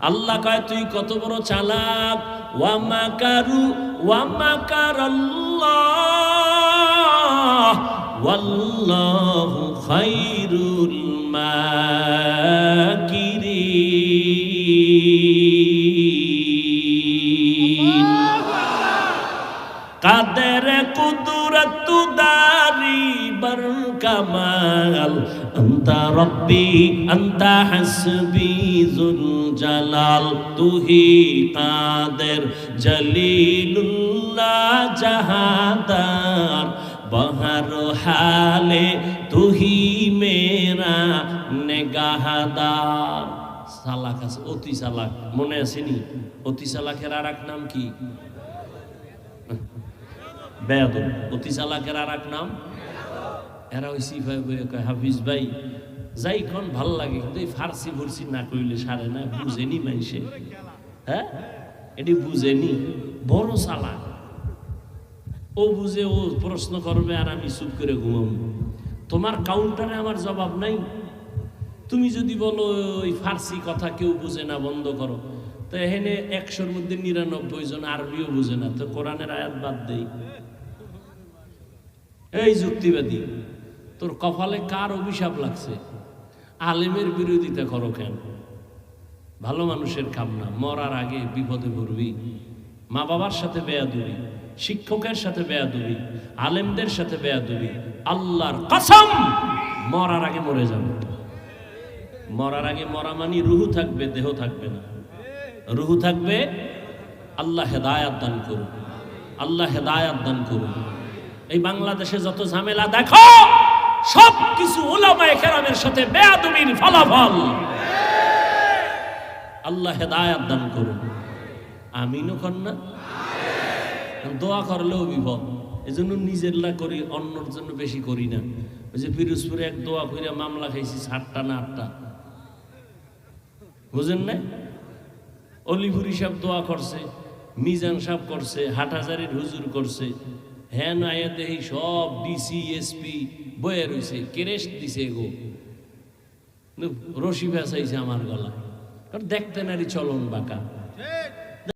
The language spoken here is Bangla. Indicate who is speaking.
Speaker 1: আল্লাহ কয় তুই কত বড় চালাক? ওয়ামা কারু ওয়ামা ওয়াল্লাহু খাইরুল মাকিরিন। কাদের কুদরত দারি বর কামাল। আন্তা রব্বি, আন্তা হাসবি জুল জালাল। তুহি কাদের জলিলুল্লাহ জাহাদার। বহর হালে তুহি মেরা নেগাহাদার। সালাক আছে, অতি সালাক। মনে আসেনি অতি সালাকের আর এক নাম কি? বেয়াদ অতি চালাকের আর এক নাম? এরা ওই সিফাই বইয়ে কয়, হাফিজ ভাই, যাই কোন ভালো লাগে, কিন্তু এই ফার্সি ফুরসি না কইলে সারে না, বুঝেনি মানুষে হ্যাঁ? এটি বুঝেনি, বড় চালাক ও বুঝে, ও প্রশ্ন করবে, আর আমি চুপ করে ঘুমাবো। তোমার কাউন্টারে আমার জবাব নাই। তুমি যদি বলো, ওই ফার্সি কথা কেউ বুঝে না, বন্ধ করো। তো এখানে একশোর মধ্যে নিরানব্বই জন আরবিও বুঝে না। তো কোরআনের আয়াত বাদ দেই। এই যুক্তিবাদী। তোর কপালে কার অভিশাপ লাগছে? আলেমের বিরোধিতা করো কেন? ভালো মানুষের কাম না, মরার আগে বিপদে পড়বি। মা বাবার সাথে বেয়াদুবি, শিক্ষকের সাথে বেয়াদুবি, আলেমদের সাথে বেয়াদুবি, আল্লাহর কসম মরার আগে মরে যাবে। মরার আগে মরা মানি রুহু থাকবে, দেহ থাকবে না। রুহু থাকবে, আল্লাহ হেদায়াত দান করুন আল্লাহ হেদায়াত দান করুন এই বাংলাদেশে যত ঝামেলা, দেখো! সব কিছু ওলামায়ে কেরামের সাথে বেয়াদবির ফলাফল। আল্লাহ হেদায়াত দান করুন। আমিনও কন্যা দোয়া করলেও বিপদ। এজন্য নিজের লা করি, অন্যর জন্য বেশি করি না। ওই যে পিরোজপুরে এক দোয়া কইরা মামলা খাইছি, সাতটা না আটটা। বুঝেন না অলিপুরি সাহেব দোয়া করছে, মিজান সাহেব করছে, হাটহাজারির হুজুর করছে। হ্যাঁ আয়াতে এই সব ডিসি, এসপি বয়ে রয়েছে, কেরেস্ট দিছে গো। রশি ভেসাইছে আমার গলা। কারণ দেখতে নারী চলন বাঁকা।